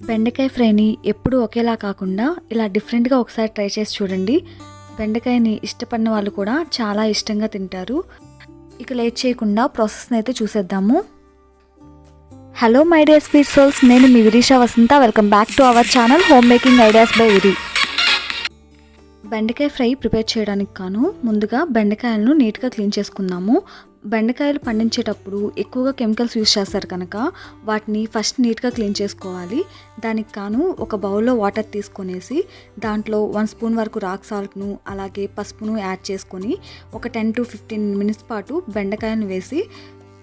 బెండకాయ ఫ్రైని ఎప్పుడూ ఒకేలా కాకుండా ఇలా డిఫరెంట్గా ఒకసారి ట్రై చేసి చూడండి. బెండకాయని ఇష్టపడిన వాళ్ళు కూడా చాలా ఇష్టంగా తింటారు. ఇక లేట్ చేయకుండా ప్రాసెస్ని అయితే చూసేద్దాము. Hello my dear sweet souls నేను మీ Virisha Vasantha. Welcome back to our channel home making ideas by Viri. బెండకాయ ఫ్రై ప్రిపేర్ చేయడానికి కాను ముందుగా బెండకాయలను నీట్గా క్లీన్ చేసుకుందాము. బెండకాయలు పండించేటప్పుడు ఎక్కువగా కెమికల్స్ యూస్ చేస్తారు కనుక వాటిని ఫస్ట్ నీట్గా క్లీన్ చేసుకోవాలి. దానికి కాను ఒక బౌల్లో వాటర్ తీసుకొనేసి దాంట్లో వన్ స్పూన్ వరకు రాక్ సాల్ట్ను అలాగే పసుపును యాడ్ చేసుకొని ఒక టెన్ టు ఫిఫ్టీన్ మినిట్స్ పాటు బెండకాయలను వేసి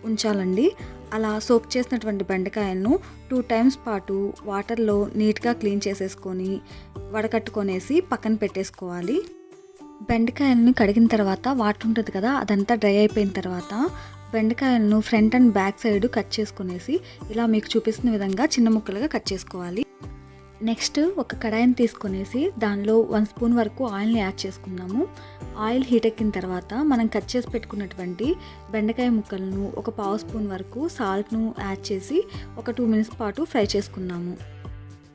ఉంచాలండి. అలా సోక్ చేసినటువంటి బెండకాయలను టూ టైమ్స్ పాటు వాటర్లో నీట్గా క్లీన్ చేసేసుకొని వడకట్టుకొనేసి పక్కన పెట్టేసుకోవాలి. బెండకాయలను కడిగిన తర్వాత వాటర్ ఉంటుంది కదా అదంతా డ్రై అయిపోయిన తర్వాత బెండకాయలను front and back side cut చేసుకునేసి ఇలా మీకు చూపిస్తున్న విధంగా చిన్న ముక్కలుగా కట్ చేసుకోవాలి. నెక్స్ట్ ఒక కడాయిని తీసుకునేసి దానిలో వన్ స్పూన్ వరకు ఆయిల్ని యాడ్ చేసుకుందాము. ఆయిల్ హీట్ ఎక్కిన తర్వాత మనం కట్ చేసి పెట్టుకున్నటువంటి బెండకాయ ముక్కలను ఒక పావు స్పూన్ వరకు సాల్ట్ను యాడ్ చేసి ఒక టూ మినిట్స్ పాటు ఫ్రై చేసుకున్నాము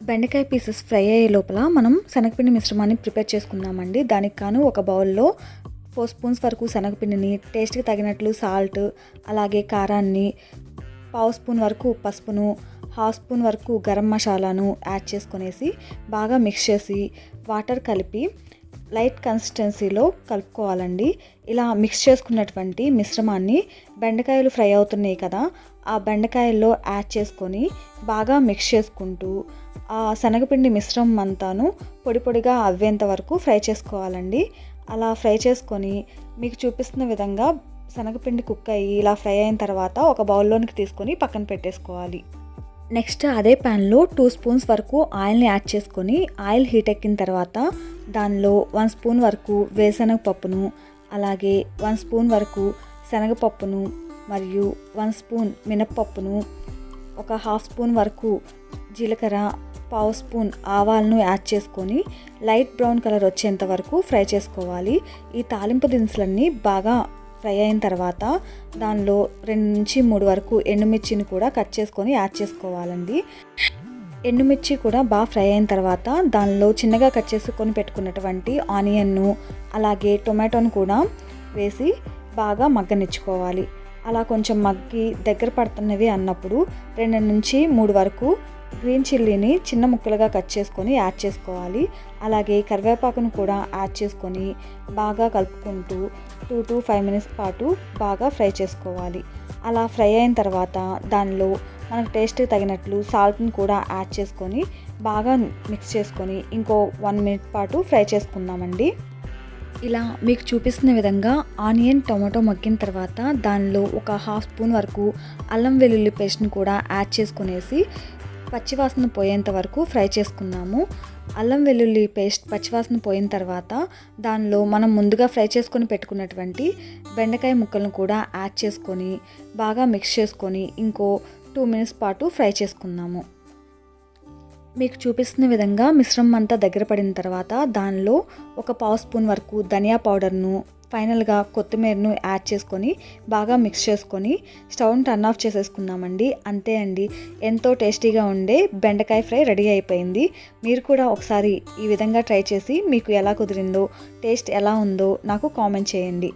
బెండకాయ పీసెస్ ఫ్రై అయ్యే లోపల మనం శనగపిండి మిశ్రమాన్ని ప్రిపేర్ చేసుకుందామండి. దానికి కాను ఒక బౌల్లో ఫోర్ స్పూన్స్ వరకు శనగపిండిని టేస్ట్కి తగినట్లు సాల్ట్ అలాగే కారాన్ని పావు స్పూన్ వరకు పసుపును హాఫ్ స్పూన్ వరకు గరం మసాలాను యాడ్ చేసుకునేసి బాగా మిక్స్ చేసి వాటర్ కలిపి లైట్ కన్సిస్టెన్సీలో కలుపుకోవాలండి. ఇలా మిక్స్ చేసుకున్నటువంటి మిశ్రమాన్ని బెండకాయలు ఫ్రై అవుతున్నాయి కదా ఆ బెండకాయల్లో యాడ్ చేసుకొని బాగా మిక్స్ చేసుకుంటూ ఆ శనగపిండి మిశ్రమం అంతాను పొడి పొడిగా అవ్వేంత వరకు ఫ్రై చేసుకోవాలండి. అలా ఫ్రై చేసుకొని మీకు చూపిస్తున్న విధంగా శనగపిండి కుక్ అయ్యి ఇలా ఫ్రై అయిన తర్వాత ఒక బౌల్లోనికి తీసుకొని పక్కన పెట్టేసుకోవాలి. నెక్స్ట్ అదే ప్యాన్లో టూ స్పూన్స్ వరకు ఆయిల్ని యాడ్ చేసుకొని ఆయిల్ హీట్ ఎక్కిన తర్వాత దానిలో వన్ స్పూన్ వరకు వేరుశనగ పప్పును అలాగే వన్ స్పూన్ వరకు శనగపప్పును మరియు వన్ స్పూన్ మినప్పప్పును ఒక హాఫ్ స్పూన్ వరకు జీలకర్ర పావు స్పూన్ ఆవాలను యాడ్ చేసుకొని లైట్ బ్రౌన్ కలర్ వచ్చేంత వరకు ఫ్రై చేసుకోవాలి. ఈ తాలింపు దినుసులన్నీ బాగా ఫ్రై అయిన తర్వాత దానిలో రెండు నుంచి మూడు వరకు ఎండుమిర్చిని కూడా కట్ చేసుకొని యాడ్ చేసుకోవాలండి. ఎండుమిర్చి కూడా బాగా ఫ్రై అయిన తర్వాత దానిలో చిన్నగా కట్ చేసుకొని పెట్టుకున్నటువంటి ఆనియన్ను అలాగే టొమాటోను కూడా వేసి బాగా మగ్గనిచ్చుకోవాలి. అలా కొంచెం మగ్గి దగ్గర పడుతున్నవి అన్నప్పుడు రెండు నుంచి మూడు వరకు గ్రీన్ చిల్లీని చిన్న ముక్కలుగా కట్ చేసుకొని యాడ్ చేసుకోవాలి. అలాగే కరివేపాకును కూడా యాడ్ చేసుకొని బాగా కలుపుకుంటూ టూ టు ఫైవ్ మినిట్స్ పాటు బాగా ఫ్రై చేసుకోవాలి. అలా ఫ్రై అయిన తర్వాత దానిలో మనకు టేస్ట్ తగినట్లు సాల్ట్ని కూడా యాడ్ చేసుకొని బాగా మిక్స్ చేసుకొని ఇంకో వన్ మినిట్ పాటు ఫ్రై చేసుకుందామండి. ఇలా మీకు చూపిస్తున్న విధంగా ఆనియన్ టొమాటో మగ్గిన తర్వాత దానిలో ఒక హాఫ్ స్పూన్ వరకు అల్లం వెల్లుల్లి పేస్ట్ని కూడా యాడ్ చేసుకునేసి పచ్చివాసన పోయేంత వరకు ఫ్రై చేసుకున్నాము. అల్లం వెల్లుల్లి పేస్ట్ పచ్చివాసన పోయిన తర్వాత దానిలో మనం ముందుగా ఫ్రై చేసుకొని పెట్టుకున్నటువంటి బెండకాయ ముక్కలను కూడా యాడ్ చేసుకొని బాగా మిక్స్ చేసుకొని ఇంకో టూ మినిట్స్ పాటు ఫ్రై చేసుకున్నాము. మీకు చూపిస్తున్న విధంగా మిశ్రమం అంతా దగ్గర పడిన తర్వాత దానిలో ఒక పావు స్పూన్ వరకు ధనియా పౌడర్ను ఫైనల్గా కొత్తిమీరను యాడ్ చేసుకొని బాగా మిక్స్ చేసుకొని స్టవ్ని టర్న్ ఆఫ్ చేసేసుకున్నామండి. అంతే అండి. ఎంతో టేస్టీగా ఉండే బెండకాయ ఫ్రై రెడీ అయిపోయింది. మీరు కూడా ఒకసారి ఈ విధంగా ట్రై చేసి మీకు ఎలా కుదిరిందో టేస్ట్ ఎలా ఉందో నాకు కామెంట్ చేయండి.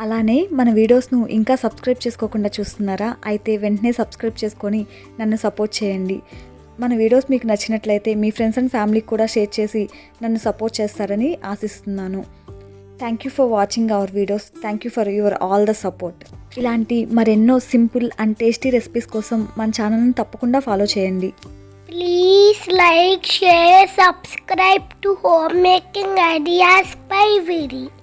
అలానే మన వీడియోస్ను ఇంకా సబ్స్క్రైబ్ చేసుకోకుండా చూస్తున్నారా? అయితే వెంటనే సబ్స్క్రైబ్ చేసుకొని నన్ను సపోర్ట్ చేయండి. మన వీడియోస్ మీకు నచ్చినట్లయితే మీ ఫ్రెండ్స్ అండ్ ఫ్యామిలీకి కూడా షేర్ చేసి నన్ను సపోర్ట్ చేస్తారని ఆశిస్తున్నాను. Thank you for watching our videos thank you for your all the support ఇలాంటి మరెన్నో సింపుల్ అండ్ టేస్టీ రెసిపీస్ కోసం మన ఛానల్ని తప్పకుండా ఫాలో చేయండి. Please like share subscribe to home making ideas by Viri.